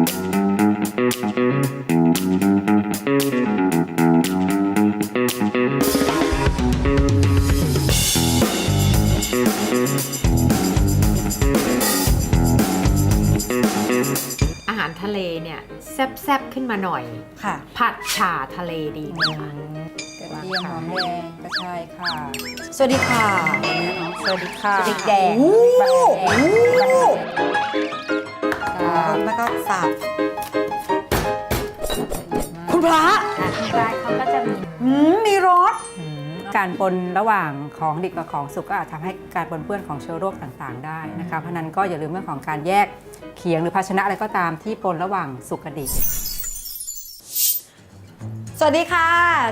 อาหารทะเลเนี่ยแซบๆขึ้นมาหน่อย ค่ะผัดฉ่าทะเลดีไหมคะ กระเทียมหอมแดงกระชายค่ะ สวัสดีค่ะวันนี้เนาะสวัสดีค่ะพริกแดงโอ้โหแล้วก็ สับคุณพระอะที่ร้านเขาก็จะมีอืมมีรสการปนระหว่างของดิบกับของสุกก็อาจทำให้การปนเปื้อนของเชื้อโรคต่างๆ ได้นะคะเพราะฉะนั้นก็อย่าลืมเรื่องของการแยกเขียงหรือภาชนะอะไรก็ตามที่ปนระหว่างสุกกับดิบสวัสดีค่ะ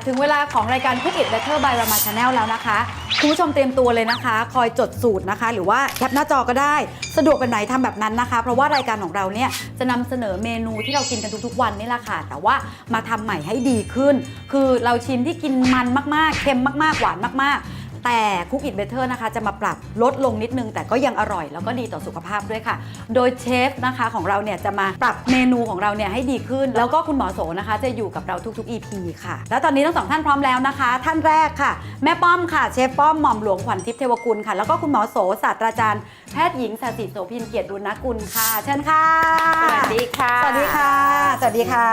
ถึงเวลาของรายการ Cook It Better by Rama Channel แล้วนะคะ คุณผู้ชมเตรียมตัวเลยนะคะ คอยจดสูตรนะคะ หรือว่าแคปหน้าจอก็ได้ สะดวกแบบไหนทำแบบนั้นนะคะ เพราะว่ารายการของเราเนี่ยจะนำเสนอเมนูที่เรากินกันทุกๆ วันนี่แหละค่ะ แต่ว่ามาทำใหม่ให้ดีขึ้น คือเราชิมที่กินมันมากๆ เค็มมากๆ หวานมากๆ แต่ Cook It Better นะคะจะมาปรับลดลงนิดนึง แต่ก็ยังอร่อยแล้วก็ดีต่อสุขภาพด้วยค่ะ โดยเชฟนะคะของเราเนี่ยจะมาปรับเมนูของเราเนี่ยให้ดีขึ้น แล้วก็คุณหมอโสนะคะ จะอยู่กับเราทุกๆ EP ค่ะ แล้วตอนนี้ทั้งสองท่านพร้อมแล้วนะคะ ท่านแรกค่ะ แม่ป้อมค่ะเชฟป้อมหม่อมหลวงขวัญทิพย์เทวกุลค่ะ แล้วก็คุณหมอโสศาสตราจารย์แพทย์หญิงสศิโสพินเกียรติรุณกุลค่ะเชิญค่ะ สวัสดีค่ะ สวัสดีค่ะ สวัสดีค่ะ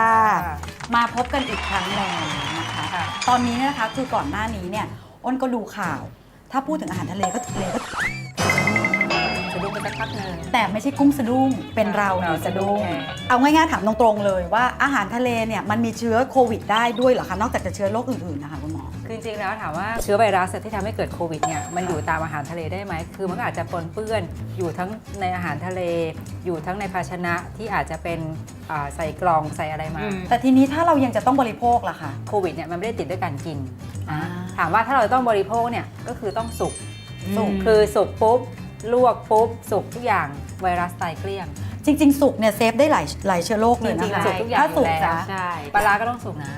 มาพบกันอีกครั้งแล้วนะคะค่ะตอนนี้เนี่ยนะคะคือก่อนหน้านี้เนี่ย อ้นก็ดูข่าว ถ้าพูดถึงอาหารทะเลก็ทะเลก็จะดูไปสักพักหนึ่ง แต่ไม่ใช่กุ้งสะดุ้งเป็นเราเนี่ยสะดุ้งเอาง่ายๆถามตรงๆเลยว่าอาหารทะเลเนี่ยมันมีเชื้อโควิดได้ด้วยเหรอคะนอกจากจะเชื้อโรคอื่นๆนะคะ คุณหมอคือจริงๆแล้วถามว่าเชื้อไวรัสที่ทำให้เกิดโควิดเนี่ยมันอยู่ตามอาหารทะเลได้ไหม คือมันก็อาจจะปนเปื้อนอยู่ทั้งในอาหารทะเล อยู่ทั้งในภาชนะที่อาจจะเป็นอ่าใส่กล่องใส่อะไรมาอืมแต่ทีนี้ถ้าเรายังจะต้องบริโภคล่ะคะโควิดเนี่ยมันไม่ได้ติดด้วยการกินอ่าถามว่าถ้าเราต้องบริโภคเนี่ยก็คือต้องสุกสุกคือสุกปุ๊บลวกปุ๊บสุกทุกอย่างไวรัสตายเกลี้ยงจริง ๆ สุกเนี่ยเซฟได้หลายหลายเชื้อโรคเลยจรินะงๆคะสุกทุกอย่างถ้าสุกอยู่แล้วจ้ะใช่ปลาร้าก็ต้องสุกนะ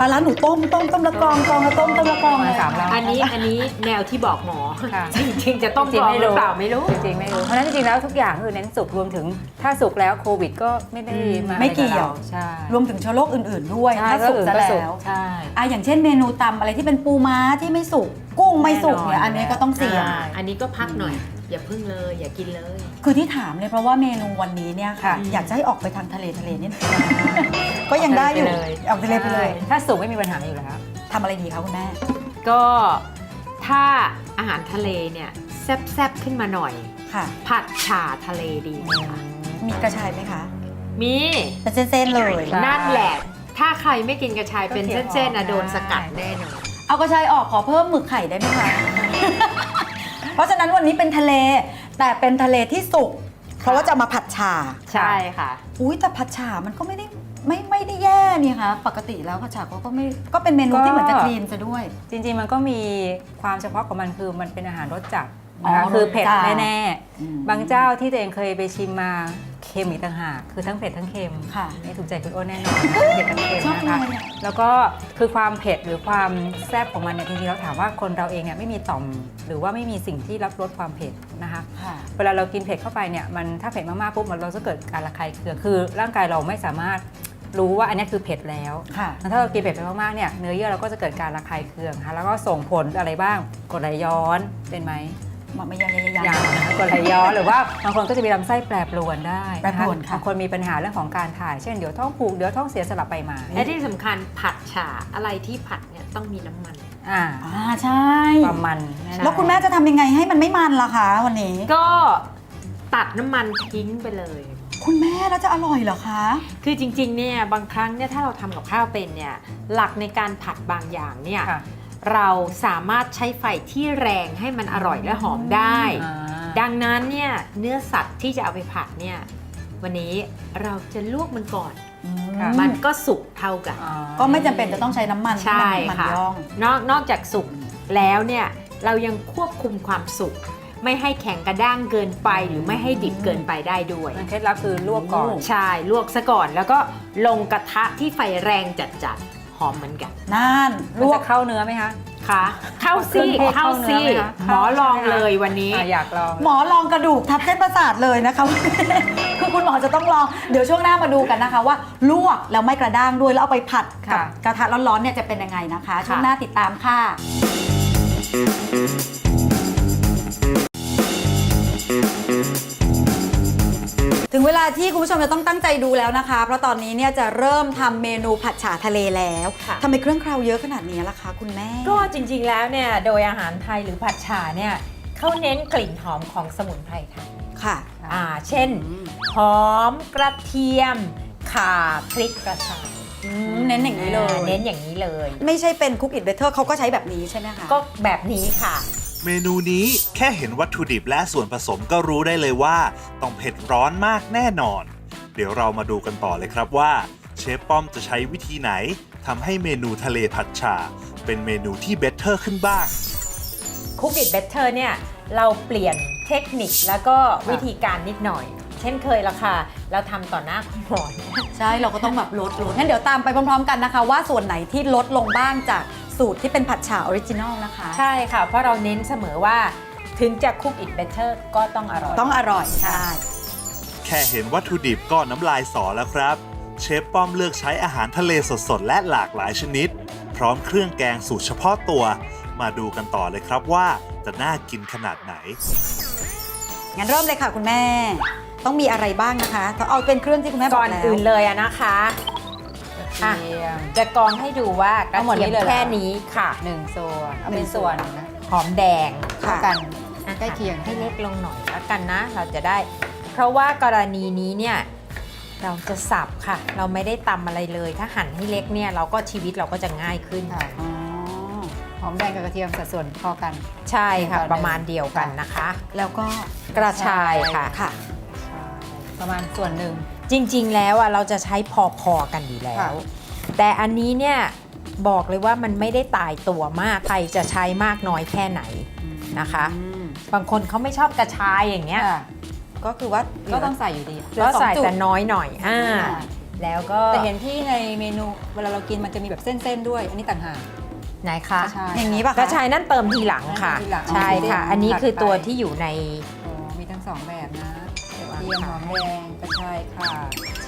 ปลาร้าหนูต้มต้มต้มละกองกองละต้มต้มละกองมาเลยสามรอบอันนี้อันนี้แนวที่บอกหมอค่ะจริงๆจะต้องจริงกรๆองไม่หรืรู้อเปล่าไม่รู้จริงๆไม่รู้เพราะฉะนั้นจริงๆแล้วทุกอย่างคือเน้นสุกรวมถึงถ้าสุกแล้วโควิดก็ไม่ได้อืมมาไม่เกี่ยวอะรบราใช่รวมถึงเชื้อโรคอื่น ๆ ด้วยใช่ถ้าสุกอื่นซะก็สุกแล้วใช่อะอย่างเช่นเมนูตำอะไรที่เป็นปูม้าที่ไม่สุกกุ้งไม่สุกเนี่ยแน่นอนอันนี้ก็ต้องเสี่ยงอ่าอันนี้ก็พักหน่อย อย่าพึ่งเลย อย่ากินเลย คือที่ถามเนี่ยเพราะว่าเมนูวันนี้เนี่ยค่ะอืมอยากจะให้ออกไปทางทะเลทะเลนิดนึงก็ยังได้อยู่ไปเลยออกทะเลไปเลยใช่ถ้าสุกไม่มีปัญหาอยู่แล้วทำอะไรดีคะคุณแม่ ก็ถ้าอาหารทะเลเนี่ยแซบๆขึ้นมาหน่อยค่ะ ผัดฉ่าทะเลดีไหมคะมีกระชายไหมคะ มีเป็นเส้นๆเลยใช่นั่นแหละ ถ้าใครไม่กินกระชายเป็นก็เคี่ยวเส้นๆนะออกโดนได้สกัดแน่นอนเอากระชายออกขอเพิ่มหมึกไข่ได้ไหมคะ เพราะฉะนั้นวันนี้เป็นทะเลแต่เป็นทะเลที่สุกเพราะว่าจะมาผัดฉ่าใช่ค่ะ อุ้ยแต่ผัดฉ่ามันก็ไม่ได้ไม่ไม่ได้แย่นี่คะปกติแล้วผัดฉ่าเขาก็ไม่ก็เป็นเมนูที่เหมือนจะคลีนซะด้วย จริงๆมันก็มีความเฉพาะของมันคือมันเป็นอาหารรสจัดอ๋อ นะคะคือเผ็ดรสจัดแน่อืมๆบางเจ้าที่ตัวเองเคยไปชิมมาเค็มอีกต่างหากคือทั้งเผ็ดทั้งเค็มค่ะนี่ถูกใจคุณโอ้นแน่นอนเผ็ดทั้งเค็มชอบนะคะเลยอะแล้วก็คือความเผ็ดหรือความแซ่บของมันเนี่ยจริงๆเราถามว่าคนเราเองเนี่ยไม่มีต่อม หรือว่าไม่มีสิ่งที่รับรสความเผ็ดนะคะค่ะเวลาเรากินเผ็ดเข้าไปเนี่ยมันถ้าเผ็ดมากๆปุ๊บมันเราจะเกิดการระคายเคืองคือร่างกายเราไม่สามารถรู้ว่าอันนี้คือเผ็ดแล้วค่ะถ้าเรากินเผ็ดไปมากๆเนี่ยเนื้อเยื่อเราก็จะเกิดการระคายเคืองนะคะแล้วก็ส่งผลอะไรบ้างกรดไหลย้อนเป็นไหม มาไม่ยังยังยังอย่างนะคะกรดไหลย้อนหรือว่าบางคนก็จะมีลำไส้แปรปรวนได้แปรปรวนค่ะ บางคนมีปัญหาเรื่องของการถ่าย เช่นเดี๋ยวท้องผูกเดี๋ยวท้องเสียสลับไปมาและที่สำคัญผัดฉ่าอะไรที่ผัดเนี่ยต้องมีน้ำมัน อ่าอ่าใช่ ความมันน่แล้วคุณแม่จะทำยังไงให้มันไม่มันล่ะคะวันนี้ ก็ตัดน้ำมันทิ้งไปเลย คุณแม่แล้วจะอร่อยเหรอคะ คือจริงๆเนี่ยบางครั้งเนี่ยถ้าเราทำกับข้าวเป็นเนี่ยหลักในการผัดบางอย่างเนี่ย ค่ะ เราสามารถใช้ไฟที่แรงให้มันอร่อยและหอมได้อ่าดังนั้นเนี่ยเนื้อสัตว์ที่จะเอาไปผัดเนี่ยวันนี้เราจะลวกมันก่อนค่ะมันก็สุกเท่ากันอ๋อก็ไม่จำเป็นจะต้องใช้น้ำมันใช่ที่มันค่ะย่อง นอกนอกจากสุกแล้วเนี่ยเรายังควบคุมความสุกไม่ให้แข็งกระด้างเกินไปหรือไม่ให้ดิบเกินไปได้ด้วยมันเคล็ดลับคือลวกก่อน ใช่ ลวกซะก่อนแล้วก็ลงกระทะที่ไฟแรงจัดๆห อมเหมือนกันนั่นลมันวจะกเข้าเนื้อไหมคะค่ะเข้าซี่เครื่องเทศเข้าเข้าเนื้อซี่ไหมคะหมอลองเลยวันนี้อะอยากลอง หมอลองกระดูกทับเส้นประสาทเลยนะคะคือคุณหมอจะต้องลองเดี๋ยวช่วงหน้ามาดูกันนะคะ ว่าลวกแล้วไม่กระด้างด้วยแล้วเอาไปผัดกับค่ะกระทะร้อนๆเนี่ยจะเป็นยังไงนะคะ ช่วงหน้าติดตามค่ะ ถึงเวลาที่คุณผู้ชมจะต้องตั้งใจดูแล้วนะคะ เพราะตอนนี้เนี่ยจะเริ่มทำเมนูผัดฉ่าทะเลแล้วค่ะ ทำไมเครื่องเคราวเยอะขนาดนี้ล่ะคะ คุณแม่ ก็จริงๆแล้วเนี่ยโดยอาหารไทยหรือผัดฉ่าเนี่ยเขาเน้นกลิ่นหอมของสมุนไพรไทยค่ะอ่าเช่นหอมกระเทียม ข่าพริกกระชายเน้นอย่างนี้เลยเน้นอย่างนี้เลย ไม่ใช่เป็นคุกอิดเบเทอร์เขาก็ใช้แบบนี้ใช่ไหมคะ ก็แบบนี้ค่ะ เมนูนี้แค่เห็นวัตถุดิบและส่วนผสมก็รู้ได้เลยว่า ต้องเผ็ดร้อนมากแน่นอน เดี๋ยวเรามาดูกันต่อเลยครับว่า เชฟป้อมจะใช้วิธีไหนทำให้เมนูทะเลผัดฉ่าเป็นเมนูที่เบเตอร์ขึ้นบ้างคุก i ิ b เบเตอร์เนี่ยเราเปลี่ยนเทคนิคแล้วก็วิธีการนิดหน่อย เช่นเคยละค่ะ เราทำต่อหน้าคุณหมอเนี่ย ใช่เราก็ต้องแบบลดลดงั้นเดี๋ยวตามไปพร้อมๆกันนะคะ ว่าส่วนไหนที่ลดลงบ้างจาก สูตรที่เป็นผัดฉ่าออริจินอลนะคะ ใช่ค่ะ เพราะเราเน้นเสมอว่าถึงจะคุก i ิ b เบเตอร์ก็ต้องอร่อย ต้องอร่อยใช่แค่เห็นวัตถุดิบก็น้ำลายสอแล้วครับ เชฟป้อมเลือกใช้อาหารทะเลสดๆ และหลากหลายชนิด พร้อมเครื่องแกงสูตรเฉพาะตัว มาดูกันต่อเลยครับว่าจะน่ากินขนาดไหน งั้นเริ่มเลยค่ะคุณแม่ ต้องมีอะไรบ้างนะคะเอาเป็นเครื่องที่คุณแม่บก่ออกนแล้ว อื่นเลยอะนะคะกระ เทียม จะกรองให้ดูว่ากระเอาหมดเทียนี้มเลยเหรอ แค่นี้ค่ะหนึ่งส่วนเอาเป็นส่วนนะหอมแดง เท่าค่ะกันอะใกล้เคียงให้เล็กลงหน่อยแล้วกันนะ เราจะได้ เพราะว่ากรณีนี้เนี่ยเราจะสับค่ะ เราไม่ได้ตำอะไรเลย ถ้าหั่นให้เล็กเนี่ยเราก็ชีวิตเราก็จะง่ายขึ้น ค่ะอ๋อหอมแดงกับกระเทียมสัดส่วนพอกัน ใช่ค่ะตอนหนึ่งประมาณเดียวกันนะคะ แล้วก็กระชายค่ะ ค่ะใช่ประมาณส่วนหนึ่ง จริงๆ แล้วอะเราจะใช้พอๆกันอยู่แล้วค่ะแต่อันนี้เนี่ยบอกเลยว่ามันไม่ได้ตายตัวมากใครจะใช้มากน้อยแค่ไหนนะคะอืมบางคนเขาไม่ชอบกระชายอย่างเงี้ยค่ะก็คือว่าก็ต้องใส่อยู่ดีก็ใส่เหลือสองจุดแต่น้อยหน่อยอ่าอ่าแล้วก็แต่เห็นที่ในเมนูเวลาเรากินมันจะมีแบบเส้นๆด้วย อันนี้ต่างหากไหนคะกระชายอย่างนี้ป่ะกคะระชายนั่นเติมทีหลังค่ะเติมทีหลังใช่ค่ะอ๋ออัอันนี้คือผัดไปตัวที่อยู่ในอ๋อมีทั้งสองแบบนะกระวางเทียมหค่ะอมแดงกระชายค่ะ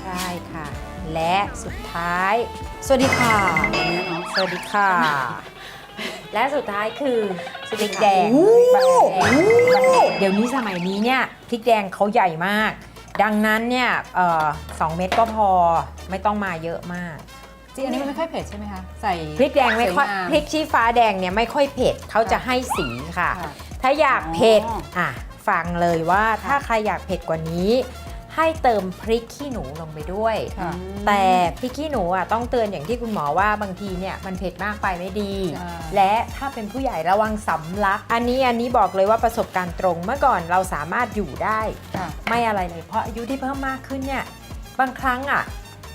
ใช่ค่ะ และสุดท้าย สวัสดีค่ะอย่างนี้เนาะสวัสดีค่ะ และสุดท้ายคือพริกแดงโอ้พริกแดงโหเดี๋ยวนี้สมัยนี้เนี่ยพริกแดงเขาใหญ่มาก ดังนั้นเนี่ยเอ่อสองเม็ดก็พอไม่ต้องมาเยอะมาก จริงอันนี้มันไม่ค่อยเผ็ดใช่ไหมคะ ใส่พริกแดงไม่ค่อยสวยงาม พริกชี้ฟ้าแดงเนี่ยไม่ค่อยเผ็ดเขาจะให้สีค่ะ ค่ะถ้าอยากเผ็ดอ๋ออะ ฟังเลยว่าถ้าใครอยากเผ็ดกว่านี้ ให้เติมพริกขี้หนูลงไปด้วย ค่ะ แต่พริกขี้หนูอะต้องเตือนอย่างที่คุณหมอว่าบางทีเนี่ยมันเผ็ดมากไปไม่ดี ใช่ และถ้าเป็นผู้ใหญ่ระวังสำลัก อันนี้อันนี้บอกเลยว่าประสบการณ์ตรงเมื่อก่อนเราสามารถอยู่ได้ ค่ะ ไม่อะไรเลยเพราะอายุที่เพิ่มมากขึ้นเนี่ยบางครั้งอะ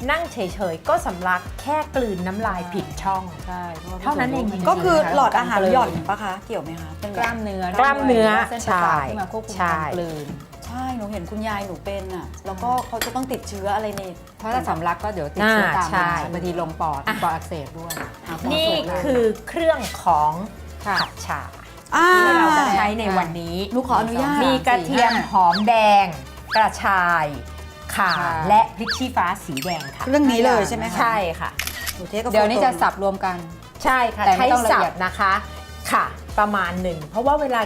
นั่งเฉยๆ ก็สำลักแค่กลืนน้ำลายผิดช่อง ใช่พระว่เท่านั้นเองมัก็คือมีหลอดอาหารเลยหย่อนปะคะ เกี่ยวไหมคะเป็นกล้ามเนื้อกล้ามเนื้อเส้นประสาทใช่ที่มาควบคุมใช่ การกลืน ใช่หนูเห็นคุณยายหนูเป็นอะ แล้วก็เขาจะต้องติดเชื้ออะไรในเพราะถ้าสำลักก็เดี๋ยวติดเชื้อตามใช่มาบางทีลงปอดอะ ปอดอักเสบด้วยนี่คือเครื่องของค่ะผัดฉ่าอ่า ที่เราจะใช้ในวันนี้หนูขออนุญาต มีกระเทียมหอมแดง กระชาย ข่าค่ะและพริกชี้ฟ้าสีแดงค่ะเรื่องนี้เลยใช่ไหมคะใช่ค่ะหนูเทคกับเดี๋ยวนี้โฟโต้จะสับรวมกัน ใช่ค่ะแต่ไม่ใช้ต้องละสัเอียบดนะคะ ค่ะ ประมาณหนึ่งเพราะว่าเวลา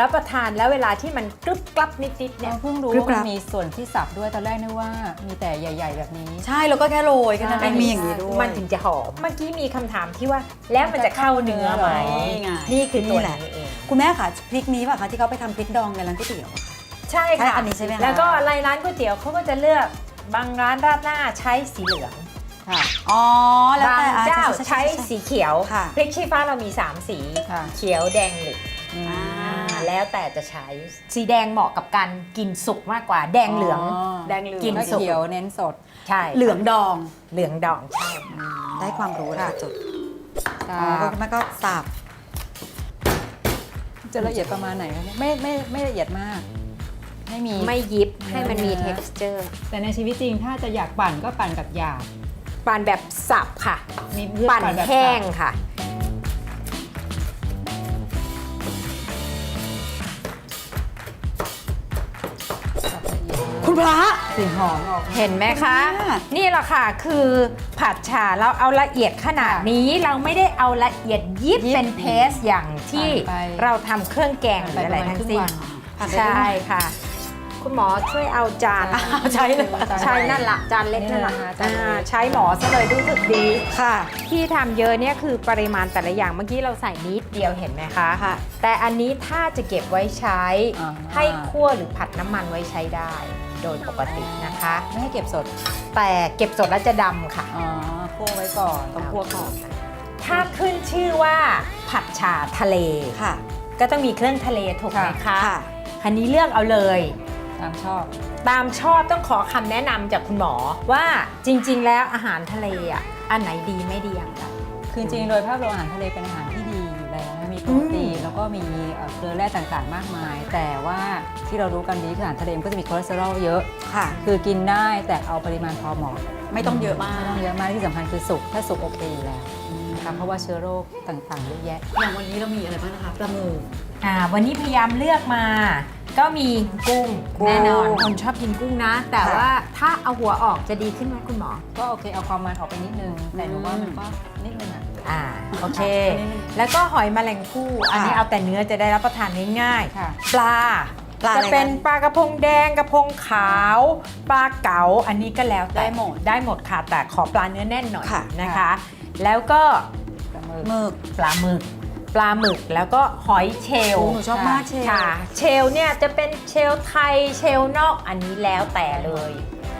รับประทานแล้วเวลาที่มันกรึบกรับนิดๆเนี่ยเราเพิ่งรู้กรึบว่ากรัมับนมีส่วนที่สับด้วยตอนแรกนึกว่ามีแต่ใหญ่ ๆ แบบนี้ ใช่แล้วก็แค่โรยแค่นั้นใช่เองมีอย่างนี้ด้วย มันถึงจะหอม เมื่อกี้มีคำถามที่ว่าแล้วมันจะเข้าเนื้อไหม นี่ไงนี่คือตัวนี่แหละ นี้เอง คุณแม่ค่ะพริกนี้ป่ะคะที่เขาไปทำพริกดองในร้านก๋วยเตี๋ยวอะค่ะ ใช่ใช่ค่ะอันนี้ใช่ไหมคะ แล้วก็รายร้านก๋วยเตี๋ยวเขาก็จะเลือกบางร้านราดหน้าใช้สีเหลือง ค่ะ อ๋อ แล้วบางแต่อะเจ้าช่ใช้สีเขียวค่ะพริกชี้ฟ้าเรามี 3 สี ค่ะ เขียวแดงเหลืองอืม อ่าแล้วแต่จะใช้สีแดงเหมาะกับการกินสุกมากกว่า แดงเหลืองแดงเหลือง กินก็สุกเขียวเน้นสด ใช่เหลืองดองเหลืองดองใช่ ได้ความรู้แล้วค่ะจุดสัอ๋อก็บคุณแม่ก็สับจะละเอียดประมาณไหนคะเนี่ยไม่ไม่ไม่ละเอียดมาก ไม่มี ไม่ยิบให้มันมี เนื้อ texture แต่ในชีวิตจริงถ้าจะอยากปั่นก็ปั่นแบบหยาบปั่นแบบสับค่ะ มีเลือกปั่นแบบแห้งค่ะสับละเอียดคุณคุณพระกลิ่นหอมออก เห็นไหมคะค่ะนี่แหละค่ะคือผัดฉ่าเราเอาละเอียดขนาดนี้เราไม่ได้เอาละเอียดยิบยิบเป็นเพสอย่างที่ไป เราทำเครื่องแกงหรืออะไรทั้งสิ้นผ่านไปใช่ครึ่งวันค่ะ คุณหมอช่วยเอาจานอ้าวใช้เลยใช้นั่นละจานเล็กนั่นละนี่นะคะจานเล็กอ่าใช้หมอซะเลยรู้สึกดีค่ะ ที่ทำเยอะเนี่ยคือปริมาณแต่ละอย่างเมื่อกี้เราใส่นิดเดียวเห็นไหมคะค่ะ แต่อันนี้ถ้าจะเก็บไว้ใช้อ่าให้คั่วหรือผัดน้ำมันไว้ใช้ได้ โดยปกตินะคะ ไม่ให้เก็บสด แต่เก็บสดแล้วจะดำค่ะอ๋อคั่วไว้ก่อนต้องคั่วก่อนถ้าขึ้นชื่อว่าผัดฉ่าทะเลค่ะ ก็ต้องมีเครื่องทะเลถูกไหมคะค่ะคันนี้เลือกเอาเลย ตามชอบ ตามชอบต้องขอคำแนะนำจากคุณหมอว่าจริง ๆ แล้วอาหารทะเลอะอันไหนดีไม่ดีอย่างไร คือจริงๆโดยภาพรวมอาหารทะเลเป็นอาหารที่ดีอยู่แล้วนะมีโปรตีนแล้วก็มีเอ่อเกลือแร่ต่างๆ มากมาย แต่ว่าที่เรารู้กันดีคืออาหารทะเลมันก็จะมีคอเลสเตอรอลเยอะ ค่ะ คือกินได้แต่เอาปริมาณพอเหมาะไม่ต้องเยอะมาก ไม่ต้องเยอะมากที่สำคัญคือสุกถ้าสุกโอเคอยู่แล้วนะคะเพราะว่าเชื้อโรคต่างๆเยอะแยะ อย่างวันนี้เรามีอะไรบ้างนะคะปลาหมึก อ่าวันนี้พยายามเลือกมา ก็มีกุ้งกุ้ง แน่นอนคนชอบกินกุ้งนะ แต่ค่ะ ว่าถ้าเอาหัวออกจะดีขึ้นไหมคุณหมอ ก็โอเคเอาความมันออกไปนิดนึง แต่หนูว่ามันก็นิดนึงอะ อ่าโอเคนิดนึงแล้วก็หอยแมลงภู่อันนี้ค่ะ เอาแต่เนื้อจะได้รับประทานง่ายค่ะ ๆปลาปลาอะไรจะเป็นคะปลากระพงแดงกระพงขาว ปลาเก๋าอันนี้ก็แล้วแต่ได้หมด ได้หมดค่ะแต่ขอปลาเนื้อแน่นหน่อยค่ะ นะคะ แล้วก็ปลาหมึกหมึกปลาหมึก ปลาหมึกแล้วก็หอยเชลล์โอ้หนูชอบมากเชลค่ะ เชลล์เนี่ยจะเป็นเชลล์ไทยเชลล์นอกอันนี้แล้วแต่เลย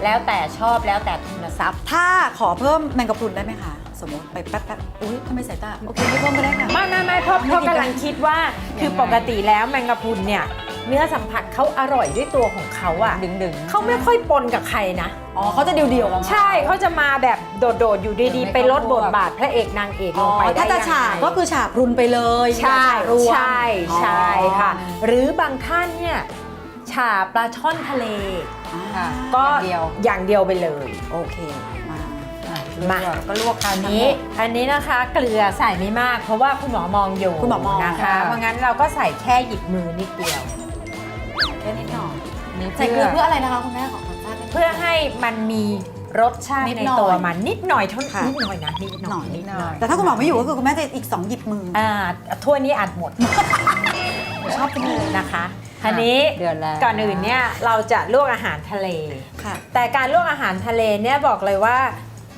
แล้วแต่ชอบแล้วแต่ทุนทรัพย์ ถ้าขอเพิ่มแมงกะพรุนได้ไหมคะ สมมติไปแป๊บๆอุ้ยทำไมสายตา โอเคไม่เพิ่มก็ได้ค่ะ ไม่ไม่ไม่เพราะเพราะกำลังคิดว่า คือปกติแล้วแมงกะพรุนเนี่ย เนื้อสัมผัสเขาอร่อยด้วยตัวของเขาอะดึงดึงๆเขาไม่ค่อยปนกับใครนะ อ๋อเขาจะเดี่ยวๆกันใช่เขาจะมาแบบโดดๆอยู่ดีไม่ๆไปลดเข้าพบวกทบาทพระเอกนางเอกลอ๋องไปได้ถ้าจะยังไงฉาบก็คือฉาบพรุนไปเลยใช่อย่าฉาบรวมใช่ใช่อ๋อค่ะ หรือบางท่านเนี่ยฉาบปลาช่อนทะเลค่ะก็อย่างเดียวอย่างเดียวไปเลย โอเคมาอะมาลวกก็ลวกอันนี้ อันนี้นะคะเกลือใส่ไม่มากเพราะว่าคุณหมอมองอยู่คุณหมอมองนะคะค่ะเพราะงั้นเราก็ใส่แค่หยิบมือนิดเดียว แค่นิดหน่อยนี่ใส่เกลือเพื่ออะไรนะคะคุณแม่ขอขอทราบนิดนึงเพื่อให้มันมีรสชาตินิดในหน่อยตัวมันนิดหน่อยเท่าค่ะ นิดหน่อยนะนิดหหน่น่ออยยนิดหน่อยแต่ถ้าคุณหมอไม่อยู่ก็คือคุณแม่จะอีก 2 หยิบมืออ่าถ้วยนี้อัดหมดชอบจังเลยนะคะทีนี้เดือดแล้วก่อนอื่นเนี่ยเราจะลวกอาหารทะเล ค่ะ แต่การลวกอาหารทะเลเนี่ยบอกเลยว่า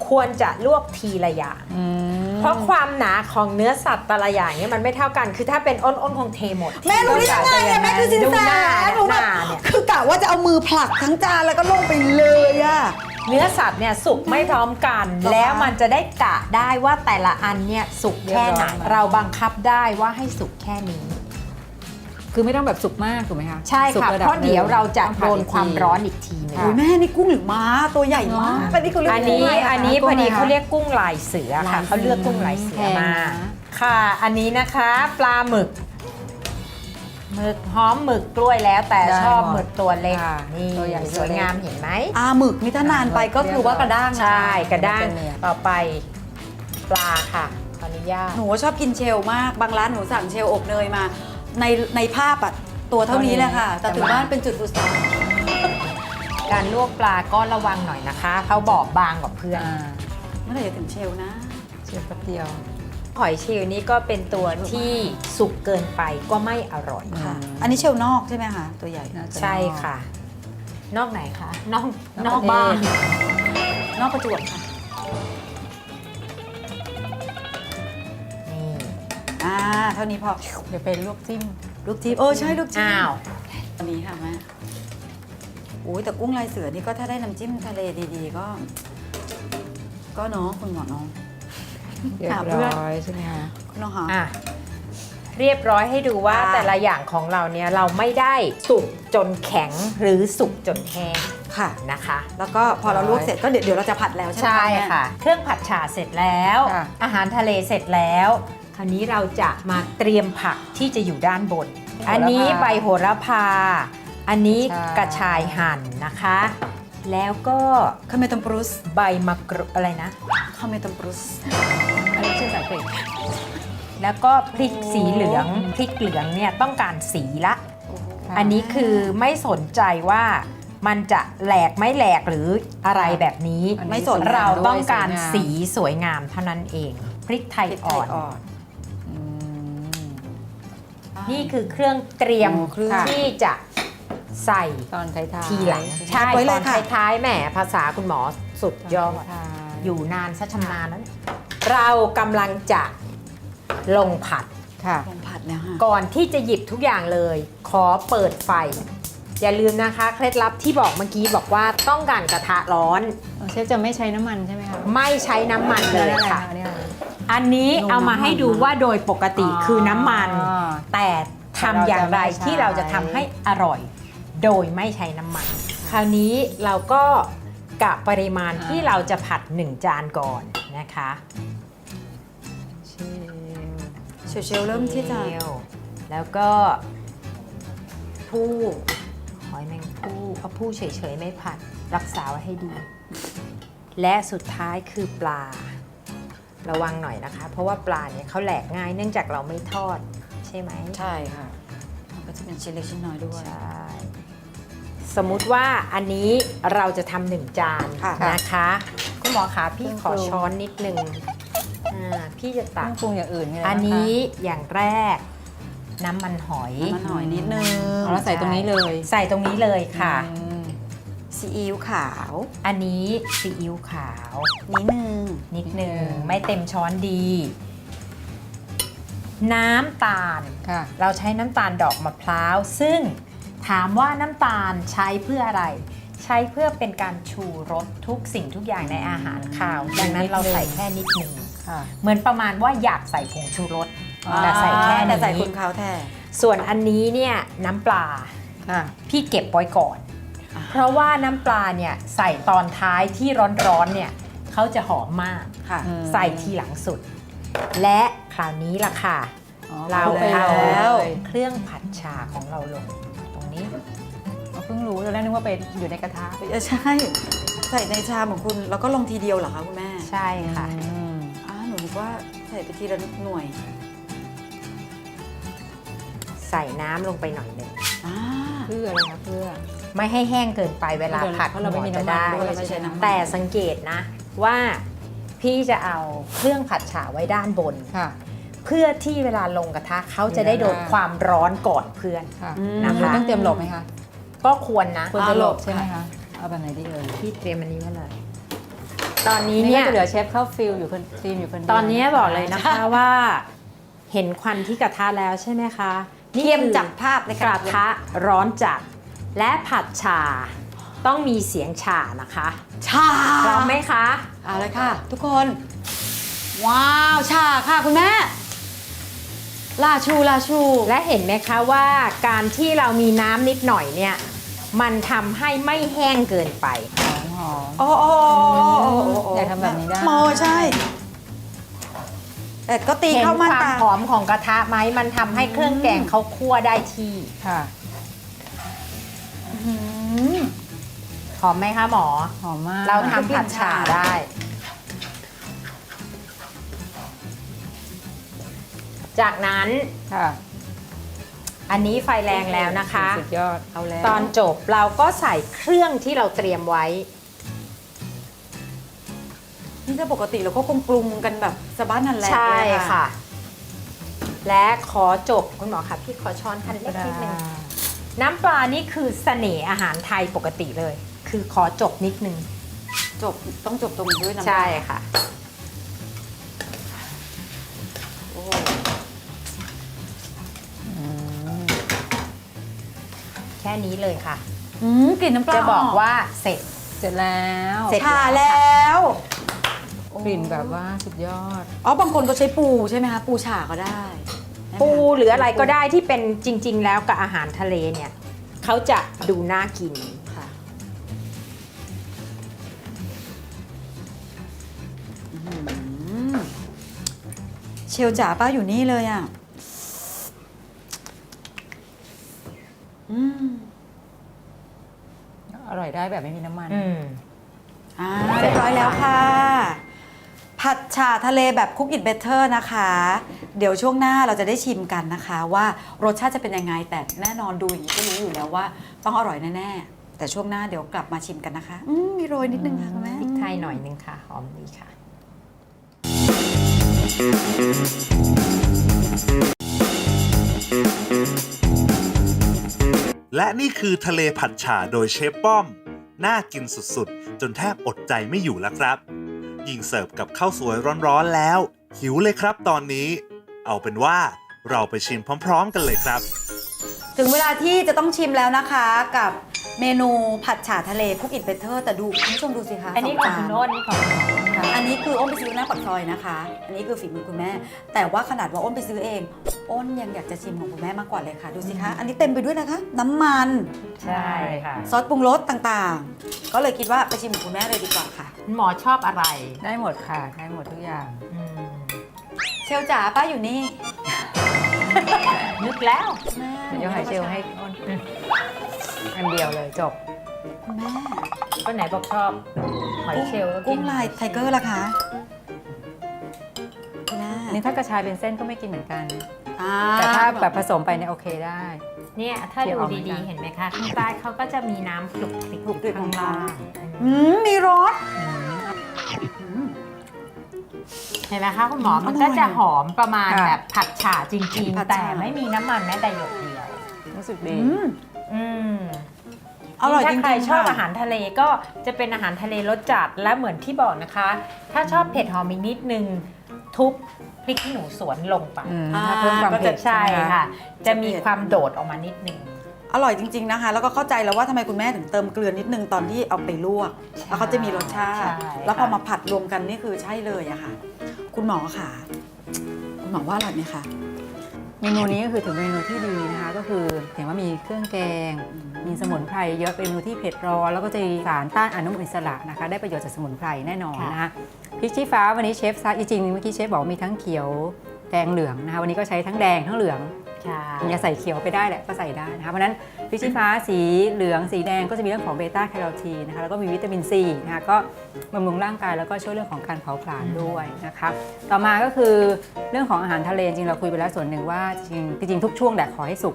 ควรจะลวกทีละอย่าง อืม เพราะความหนาของเนื้อสัตว์แต่ละอย่างเนี่ยมันไม่เท่ากัน คือถ้าเป็นอ้นอ้นคงเทหมดแม่รู้ได้ยังไงอะแม่คือสินดูแสหน้าหนูแบบหน้าเนี่ยคือกะว่าจะเอามือผลักทั้งจานแล้วก็ลงไปเลยอะเนื้อสัตว์เนี่ยสุกไม่พร้อมกันเหรอคะแล้วมันจะได้กะได้ว่าแต่ละอันเนี่ยสุกแค่ไหนเรียบร้อยมากเราบังคับได้ว่าให้สุกแค่นี้ คือไม่ต้องแบบสุกมากถูกไหมคะใช่สุกค่ะ ดับเพราะเดี๋ยวเราจะต้องโดผันอีกความทีร้อนอีกทีหนึงค่ะโอ้ยแม่นี่กุ้งหรือม้าตัวใหญ่มากเนอะอันนี้เขาเรียกอันนี้กุ้งะไรคะอันนี้กุ้พงอดีอะไรคะเขาเรียกกุ้งลายเสือค่ะลายเสือเขาเลือกกุ้งลายเสือมา แพงนะ ค่ะ อันนี้นะคะปลาหมึกหมึกหอมหมึกกล้วยแล้วแต่ได้ชอบหมดหมึกตัวเล็กค่ะนี่ตัวใหญ่สวยงามเห็นไหมอ่าหมึกนี่ถ้านานไปก็คือว่ากระด้างนะใช่กระด้างมันจะเหนียวต่อไปปลาค่ะขออนุญาต หนูว่าชอบกินเชลล์มาก บางร้านหนูสั่งเชลล์อบเนยมา ในในภาพอะตัวเท่านี้เลยค่ะ แต่ถึงบ้านเป็นจุดอุตสาหการลวกปลาก็ระวังหน่อยนะคะ เขาบอบบางกว่าเพื่อนอ่าเมื่อไหร่จะถึงเชลล์นะเชียวแป๊บเดียวหอยเชลล์นี่ก็เป็นตัวที่สุกเกินไปก็ไม่อร่อยค่ะอืมอันนี้เชลล์นอกใช่ไหมคะตัวใหญ่น่าจะใช่ค่ะ นอกไหนคะนอกนนออกกบ้าบ้านนนอกประจวบค่ะ อ่าเท่านี้พอเดี๋ยวเป็นลวกจิ้มลูกทีโอ้ใช่ลูกทีอ้าวอันนี้ค่ะแม่โอ้ยแต่กุ้งลายเสือนี่ก็ถ้าได้น้ำจิ้มทะเลดีๆ ก็ ก็เนาะคุณหมอเนาะเรียบอะเพื่อนร้อยใช่ไหมคะคุณน้องคะอะเรียบร้อยให้ดูว่าอ่าแต่ละอย่างของเราเนี่ยเราไม่ได้สุกจนแข็งหรือสุกจนแห้งค่ะ นะคะ แล้วก็พอเราลวกเสร็จก็เดี๋ยวเดี๋ยวเราจะผัดแล้วใช่ไหมใช่แม่ ค่ะ เครื่องผัดฉ่าเสร็จแล้ว ค่ะ อาหารทะเลเสร็จแล้วค ราวนี้เราจะมาเตรียมผักที่จะอยู่ด้านบน อันนี้ใบโหระพา อันนี้กระชายหั่นนะคะ แล้วก็คาเมตัมปรุสใบมะกรูดอะไรนะคาเมตัมปรุสอันนี้ชื่อภาษาอังกฤษแล้วก็พริกสีเหลือง พริกเหลืองเนี่ยต้องการสีละ อันนี้คือไม่สนใจว่ามันจะแหลกไม่แหลกหรืออะไรแบบนี้อันนี้ไม่สนเราต้องการด้วยสีสวยงามเท่านั้นเอง พริกไทยพริกไทอ่อยนอ่อนอืม นี่คือเครื่องเตรียมโอ้เครื่อง ที่จะใส่ตอนท้ายๆทีหลังใช่ไว้ตเลอยนค่ะท้ายๆแหมภาษาคุณหมอสุดยอด ท้ายๆอยู่นานซะชำนาญแล้วเนี่ยเรากำลังจะลงผัด ค่ะ ลงผัดแล้วค่ะก่อนที่จะหยิบทุกอย่างเลย ขอเปิดไฟ อย่าลืมนะคะ เคล็ดลับที่บอกเมื่อกี้บอกว่าต้องการกระทะร้อน เชฟจะไม่ใช้น้ำมันใช่ไหมคะไม่ใช้น้ำมันเลยค่ะ อันนี้อะไร อันนี้เอามาให้ดูว่าโดยปกติคือน้ำมันอ๋อแต่ทำอย่างไรแต่เราจะไม่ใช้ที่เราจะทำให้อร่อย โดยไม่ใช้น้ำมัน คราวนี้เราก็กะปริมาณที่เราจะผัด 1 จานก่อนนะคะเชลเชลเริ่มที่จะเจียวแล้วก็ผู้หอยแมงผู้เอาผู้เฉยๆไม่ผัดรักษาไว้ให้ดี และสุดท้ายคือปลา ระวังหน่อยนะคะ เพราะว่าปลาเนี่ยเขาแหลกง่ายเนื่องจากเราไม่ทอดใช่ไหมใช่ค่ะมันก็จะเป็นชิ้นเล็กชิ้นน้อยด้วย ใช่ สมมุติว่าอันนี้เราจะทำหนึ่งจานค่ะนะคะคุณหมอคะพี่ขอช้อนนิดนึงอ่าพี่จะต้ตัอกงปรุงอย่างอื่นไงอันนี้อย่างแรก น้ำมันหอย น้ำมันหอยนิดนึงเอาแล้วใส่ตรงนี้เลย ใส่ตรงนี้เลยค่ะ อืม ซีอิ๊วขาว อันนี้ซีอิ๊วขาว นิดนึง นิดหนึ่งไม่เต็มช้อนดี น้ำตาล ค่ะ เราใช้น้ำตาลดอกมะพร้าว ซึ่งถามว่าน้ำตาลใช้เพื่ออะไร ใช้เพื่อเป็นการชูรสทุกสิ่งทุกอย่างในอาหารข้าว ดังนั้นเราใส่แค่นิดหนึ่งค่ะเหมือนประมาณว่าอยากใส่ผงชูรสอ่าแต่ใส่แค่แต่ใส่นี้คุณเขาแท้ส่วนอันนี้เนี่ยน้ำปลา ค่ะ พี่เก็บไว้ก่อนอ่า เพราะว่าน้ำปลาเนี่ยใส่ตอนท้ายที่ร้อนๆเนี่ยเขาจะหอมมาก ค่ะอืมใส่ทีหลังสุด และคราวนี้ล่ะค่ะ อ๋อเราคลุกไปเอาแล้ว เครื่องผัดชาของเราลง ตรงนี้ เราเพิ่งรู้ตอนแรกนึกว่าเป็นอยู่ในกระทะเออใช่ ใส่ในชามของคุณแล้วก็ลงทีเดียวเหรอคะคุณแม่ใช่ค่ะอืมอ้าวหนูนึกว่าใส่ไปทีละหน่วยใส่น้ำลงไปหน่อยหนึ่งอ่าเพื่ออะไรคะเพื่อ ไม่ให้แห้งเกินไปเวลาผัดเพราะเราไม่มีจะน้ำมันได้ด้วยเราไม่ใช้น้ำมันแต่สังเกตนะว่าพี่จะเอาเครื่องผัดฉาไว้ด้านบนค่ะเพื่อที่เวลาลงกระทะเขาจะได้โดนความร้อนก่อนเพื่อนค่ะอืมนะคะต้องเตรียมหลบไหมคะก็ควรนะควรจะหลบอ่าหลบใช่ไหมคะเอาแบบไหนดีเอ่ยพี่เตรียมอันนี้ไว้เลยตอนนี้นี่เนี่ยก็จะเหลือเชฟเข้าฟิลอยู่คนทีมอยู่คนเดียวตอนนี้บอกเลยนะคะว่าเห็นควันที่กระทะแล้วใช่ไหมคะเทียมคือจับภาพเลยกค่ะระทะร้อนจัด และผัดชา ต้องมีเสียงฉ่านะคะ ชาพร้อมไหมคะ เอาเลยค่ะ ทุกคน ว้าว ชาค่ะคุณแม่ ลาชูลาชู และเห็นไหมคะว่าการที่เรามีน้ำนิดหน่อยเนี่ย มันทำให้ไม่แห้งเกินไปหอมหอมโอ้โอ้โอ้โอ้โอ้อยากทำแบบนี้ได้โมใช่แต่ก็ตีเห็นเข้าคมาวามตาหอมของกระทะไหมมันทำให้เครื่องแกงเขาคั่วได้ที่ค่ะอืม หอมไหมคะหมอ หอมมากเราทำผัดฉ่าได้ จากนั้นค่ะอันนี้ไฟแรงแล้วนะคะ สุดยอดเอาแล้วตอนจบเราก็ใส่เครื่องที่เราเตรียมไว้ นี่ถ้าปกติเราก็คงปรุงกันแบบสะบ้านนันแหละใช่เลยค่ะ และขอจบคุณหมอคะพี่ขอช้อนคันเล็กนิดนึง น้ำปลานี่คือเสน่ห์อาหารไทยปกติเลย คือขอจบนิดนึง จบต้องจบตรงนี้ด้วยน้ำใช่ค่ะโอ้แค่นี้เลยค่ะ อืมกลิ่นน้ำปลาจะบอกว่าเสร็จเสร็จแล้วเสร็จชาแล้วกลิ่นแบบว่าสุดยอด อ๋อบางคนก็ใช้ปูใช่ไหมคะ ปูฉาก็ได้ ปูหรืออะไรก็ได้ที่เป็นจริง ๆ แล้วกับอาหารทะเลเนี่ยเขาจะดูน่ากินค่ะอื้อหือเชลจ๋าป้าอยู่นี่เลยอะอืมอร่อยได้แบบไม่มีน้ำมัน อืมอ่าเรียบร้อยแล้วค่ะ ผัดฉ่าทะเลแบบคุกอิ t เบเ t อร์นะคะ เดี๋ยวช่วงหน้าเราจะได้ชิมกันนะคะ ว่ารสชาติจะเป็นยังไง แต่แน่นอนดูอย่างนี้ก็รู้อยู่แล้วว่า ต้องอร่อยแน่แต่ช่วงหน้าเดี๋ยวกลับมาชิมกันนะคะ อืมมีโรยนิดนึงค่ะคุณแม่พริกไทยหน่อยนึงค่ะ หอมดีค่ะ และนี่คือทะเลผัดฉ่าโดยเชฟป้อม น่ากินสุดๆ จนแทบอดใจไม่อยู่แล้วครับ ยิ่งเสิร์ฟกับข้าวสวยร้อนๆแล้ว หิวเลยครับตอนนี้ เอาเป็นว่าเราไปชิมพร้อม ๆ กันเลยครับ ถึงเวลาที่จะต้องชิมแล้วนะคะกับเมนูผัดฉ่าทะเลคุกอิ t เ e เ t อร์แต่ดูคุณผู้ชมดูสิคะอันนี้สของจาคุณโน้นนี่ของคุณโน้นค่ะ อันนี้คืออ้นไปซื้อหน้าปักซอยนะคะ อันนี้คือฝีมือคุณแม่ แต่ว่าขนาดว่าอ้นไปซื้อเอง อ้นยังอยากจะชิมของคุณแม่มากกว่าเลยค่ะ ดูสิคะ อันนี้เต็มไปด้วยนะคะ น้ำมัน ใช่ค่ะ ซอสปรุงรสต่างๆ ก็เลยคิดว่าไปชิมของคุณแม่เลยดีกว่าค่ะคุณหมอชอบอะไร ได้หมดค่ะ ได้หมดทุกอย่าง อืมเชลจ๋าป้าอยู่นี่นึกแล้ว แม่เดี๋ยวหอยเชลล์ให้อ้นอันเดียวเลยจบ คุณแม่ก็ไหนบอกชอบหอยเชลล์ก็กิกุ้นงลายไทเกอร์ล่ะคะคุณแม่นี่ถ้ากระชายเป็นเส้นก็ไม่กินเหมือนกัน อ่าแต่ถ้าแบบผสมไปเนี่ยโอเคได้ เนี่ยถ้าเคี่ยวดูเอาเหมือนกัดีนๆเห็นไหมคะข้างใต้เขาก็จะมีน้ำคลุกคลิกคลุกคลิกข้างล่างอืมมีรส เห็นไหมคะคุณหมออืมมันก็อร่อยจะหอมประมาณค่ะ แบบผัดฉ่าจริงผัดๆ แต่ฉ่า ไม่มีน้ำมันแม้แต่หยดเดียว รู้สึกอืดีมอืม อร่อยจริถ้างใครๆชอบค่ะอาหารทะเลก็จะเป็นอาหารทะเลรสจัดและเหมือนที่บอกนะคะ ถ้าชอบเผ็ดหอมอีกนิดนึงทุบพริกขี้หนูสวนลงไปอืมอ่าถ้าเพิ่มความก็เผ็จะดใช่ไหมค่ะ จะมีจะเผ็ดความโดดออกมานิดนึง อร่อยจริง ๆนะคะ แล้วก็เข้าใจแล้วว่าทำไมคุณแม่ถึงเติมเกลือนิดนึงตอนที่เอาไปลวกใช่แล้วเขาจะมีรสชาติ ใช่ แล้วพอค่ะมาผัดรวมกันนี่คือใช่เลยอะค่ะ คุณหมอค่ะ คุณหมอว่าอร่อยไหมคะ เมนูนี้ก็คือถึงเมนูที่ดีนะคะก็คือเห็นว่ามีเครื่องแกง มีสมุนไพรเยอะเป็นเมนูที่เผ็ดร้อนแล้วก็จะมีสารต้านอนุมูลอิสระนะคะ ได้ประโยชน์จากสมุนไพรแน่นอนนะคะพริกชี้ฟ้าวันนี้เชฟซักจริงๆเมื่อกี้เชฟบอกว่ามีทั้งเขียวแดงเหลืองนะคะวันนี้ก็ใช้ทั้งแดงทั้งเหลืองใช่อย่าใส่เขียวไปได้แหละก็ใส่ได้นะคะเพราะฉะนั้นพริกชี้ฟ้าสีเหลืองสีแดงก็จะมีเรื่องของเบต้าแคโรทีนนะคะแล้วก็มีวิตามินซีนะคะก็บำรุงร่างกายแล้วก็ช่วยเรื่องของการเผาผลาญด้วยนะคะต่อมาก็คือเรื่องของอาหารทะเลจริงเราคุยไปแล้วส่วนหนึ่งว่าจริงจริงๆทุกช่วงแหละขอให้สุก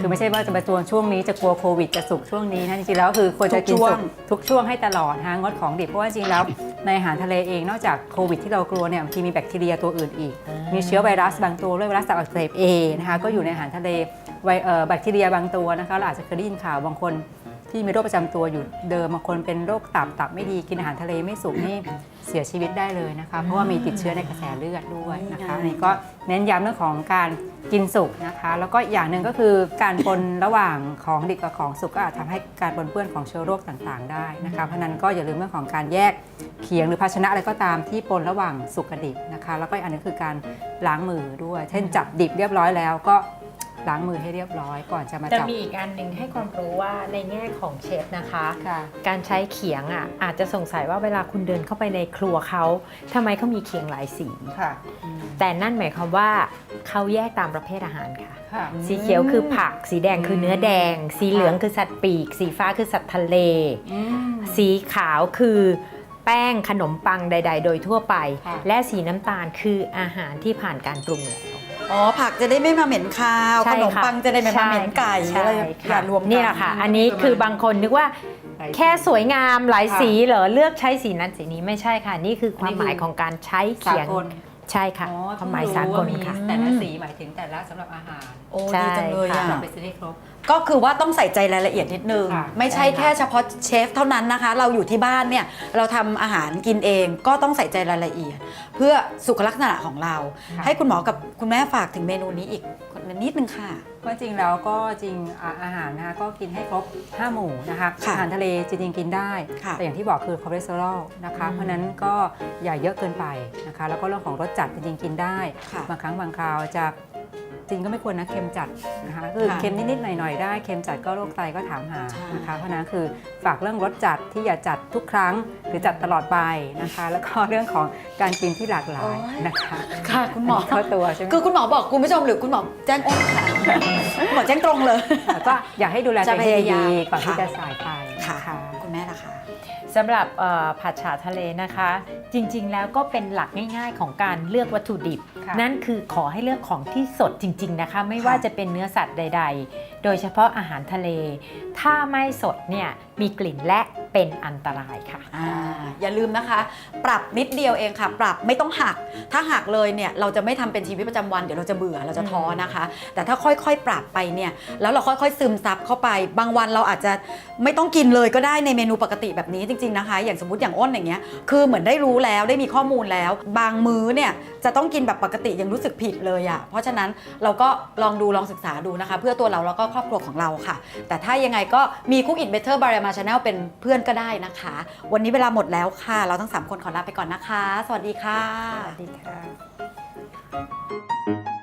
คือไม่ใช่ว่าจะมาตัวช่วงนี้จะกลัวโควิดจะสุกช่วงนี้นะจริงๆแล้วคือควรจะกินทุกช่วสุงกทุกช่วงให้ตลอดนะคะงดของดิบเพราะว่าจริงๆแล้วในอาหารทะเลเองนอกจากโควิดที่เรากลัวเนี่ยบางทีมีแบคทีเรียตัวอื่นอีก มีเชื้อไวรัสบางตัวด้วยไวรัสตับอักเสบเอนะคะก็อยู่ในอาหารทะเลไวเอ่อ แบคทีเรียบางตัวนะคะเราอาจจะเคยได้ยินข่าวบางคนที่มีโรคประจำตัวอยู่เดิมบางคนเป็นโรคตับตับไม่ดีกินอาหารทะเลไม่สุกนี่เสียชีวิตได้เลยนะคะเพราะว่ามีติดเชื้อในกระแสเลือดด้วยนะคะอันนี้ก็เน้นย้ำเรื่องของการกินสุกนะคะ แล้วก็อย่างหนึ่งก็คือการปนระหว่างของดิบกับของสุกก็อาจทำให้การปนเปื้อนของเชื้อโรคต่างๆ ได้นะคะเพราะนั้นก็อย่าลืมเรื่องของการแยกเขียงหรือภาชนะอะไรก็ตามที่ปนระหว่างสุกกับดิบนะคะ แล้วก็อันนึงคือการล้างมือด้วย เช่นจับดิบเรียบร้อยแล้วก็ ล้างมือให้เรียบร้อยก่อนจะมาแต่จับ มีอีกอันหนึ่งให้ความรู้ว่าในแง่ของเชฟนะคะ ค่ะ การใช้เขียงอะอาจจะสงสัยว่าเวลาคุณเดินเข้าไปในครัวเขาทำไมเขามีเขียงหลายสี ค่ะแต่นั่นหมายความว่าเขาแยกตามประเภทอาหารค่ะ ค่ะ สีเขียวคือผัก สีแดงคือเนื้อแดง สีเหลืองคือสัตว์ปีก สีฟ้าคือสัตว์ทะเลสีขาวคือแป้งขนมปังใด ๆ โดยทั่วไป ค่ะ และสีน้ำตาลคืออาหารที่ผ่านการปรุงแล้ว อ๋อผักจะได้ไม่มาเหม็นคาวใช่ขนมค่ะปังจะได้ไม่มาเหม็นไก่ใช่อะไรค่ะอย่ารวมกันี่แหละค่ะ อันนี้คือบางคนนึกว่าแค่สวยงามหลายสีเหรอเลือกใช้สีนั้นสีนี้ไม่ใช่ค่ะ นี่คือความหมายของการใช้สาเขียงกลใช่ค่ะ อ๋อความหมายสากลค่ะ แต่ละสีหมายถึงแต่ละสำหรับอาหารโอ้ใช่ดีจังเลยค่ะ อะ เราไปซื้อให้ครบ ก็คือว่าต้องใส่ใจรายละเอียดนิดนึง ค่ะไม่ใช่ใช่ค่ะแค่เฉพาะเชฟเท่านั้นนะคะ เราอยู่ที่บ้านเนี่ยเราทำอาหารกินเองก็ต้องใส่ใจรายละเอียด เพื่อสุขลักษณะของเราให้คุณหมอกับคุณแม่ฝากถึงเมนูนี้อีกนิดนึงค่ะ ก็จริงแล้วก็จริงอ่าอาหารนะคะก็กินให้ครบ 5 หมู่นะคะค่ะอาหารทะเลจริงๆกินได้ ค่ะแต่อย่างที่บอกคือคอเลสเตอรอลนะคะ อืมเพราะฉะนั้นก็อย่าเยอะเกินไปนะคะ แล้วก็เรื่องของรสจัดจริงๆกินได้ ค่ะบางครั้งบางคราวจะจริงก็ไม่ควรนะเค็มจัดนะคะคือค่ะเค็มนิดๆหน่อยๆได้เค็มจัดก็โรคไตก็ถามหาใช่นะคะเพราะฉะนั้นคือฝากเรื่องรสจัดที่อย่าจัดทุกครั้งหรือจัดตลอดไปนะคะ แล้วก็เรื่องของการกินที่หลากหลายนะคะค่ะคุณหมอเข้าตัวใช่ไหมคือคุณหมอบอกคุณผู้ชมหรือคุณหมอแจ้งอ้นค่ะคุณหมอแจ้งตรงเลยแต่ก็อยากให้ดูแลตัวเองให้จะพยายามดีๆก่อนที่ค่ะจะสายไปค่ะนะคะคุณแม่ล่ะคะ สำหรับเอ่อผัดฉาทะเลนะคะ จริงๆ แล้วก็เป็นหลักง่าย ๆ ของการเลือกวัตถุดิบค่ะนั่นคือขอให้เลือกของที่สดจริง ๆ นะคะ ไม่ว่าจะเป็นเนื้อสัตว์ใดๆ โดยเฉพาะอาหารทะเล ถ้าไม่สดเนี่ยมีกลิ่นและเป็นอันตรายค่ะ อ่าอย่าลืมนะคะ ปรับนิดเดียวเองค่ะ ปรับไม่ต้องหัก ถ้าหักเลยเนี่ยเราจะไม่ทำเป็นชีวิตประจำวันเดี๋ยวเราจะเบื่อเราจะท้อนะคะ แต่ถ้าค่อยๆ ปรับไปเนี่ยแล้วเราค่อยๆ ซึมซับเข้าไป บางวันเราอาจจะไม่ต้องกินเลยก็ได้ในเมนูปกติแบบนี้จริงๆนะคะ อย่างสมมติอย่างอ้นอย่างเงี้ยคือเหมือนได้รู้แล้วได้มีข้อมูลแล้ว บางมื้อเนี่ยจะต้องกินแบบปกติยังรู้สึกผิดเลยอะ่ะเพราะฉะนั้นเราก็ลองดูลองศึกษาดูนะคะ เพื่อตัวเราแล้วก็รอบครัวของเราค่ะ แต่ถ้ายังไงก็มี Cook It Better by Rama Channel เป็นเพื่อนก็ได้นะคะ วันนี้เวลาหมดแล้วค่ะ เราทั้ง 3 คนขอลาไปก่อนนะคะ สวัสดีค่ะ สวัสดีค่ะ